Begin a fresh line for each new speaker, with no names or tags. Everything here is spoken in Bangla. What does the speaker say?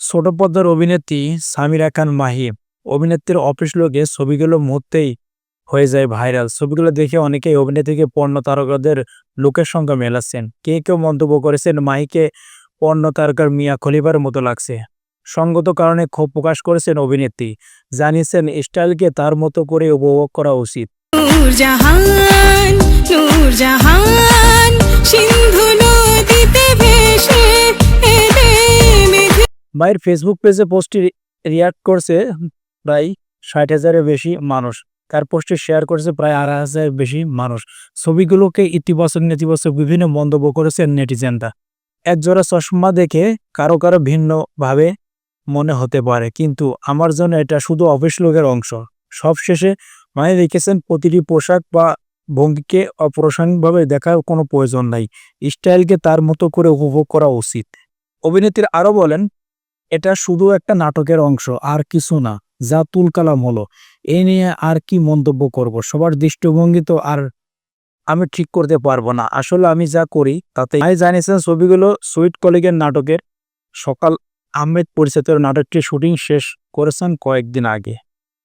ছোট পর্দার অভিনেত্রী সামিরা খান মাহি। অভিনেত্রীর অফিস লোকে ছবিগুলো মুহূর্তেই হয়ে যায় ভাইরাল। ছবিগুলো দেখে অনেকেই অভিনেত্রীকে পর্ণ তারকাদের লোকের সঙ্গে মেলাচ্ছেন। কে কেউ মন্তব্য করেছেন, মাহিকে পর্ণ তারকার মিয়া খলিফার মতো লাগছে। সঙ্গত কারণে ক্ষোভ প্রকাশ করেছেন অভিনেত্রী। জানিয়েছেন, স্টাইলকে তার মতো করে উপভোগ করা উচিত। মায়ের ফেসবুক পেজে পোস্টটি রিয়াক্ট করছে প্রায় ষাট হাজারের বেশি মানুষ। তার পোস্টে শেয়ার করেছে প্রায় আড়াই হাজারের বেশি মানুষ। ছবিগুলোকে ইতিবাচক, নেতিবাচক বিভিন্ন মন্তব্য করেছেন নেটিজেনরা। একজোড়া চশমা দেখে কারও কারও ভিন্নভাবে মনে হতে পারে, কিন্তু আমার জন্য এটা শুধু অফিস লোকের অংশ। সবশেষে মানে লিখেছেন প্রতিটি পোশাক বা ভঙ্গিকে অপ্রাসঙ্গিকভাবে দেখার কোনো প্রয়োজন নাই। স্টাইলকে তার মতো করে উপভোগ করা উচিত। অভিনেত্রী আরও বলেন এটা শুধু একটা নাটকের অংশ, আর কিছু না, যা তুলকালাম হলো। এ নিয়ে আর কি মন্তব্য করব? সবার দৃষ্টিভঙ্গি তো আর আমি ঠিক করতে পারব না। আসলে আমি যা করি, তাতে আমি জানিয়েছেন ছবিগুলো সুইট কলিগের নাটকের সকাল আহমেদ পরিচিতের নাটকটি শুটিং শেষ করেছেন কয়েকদিন আগে।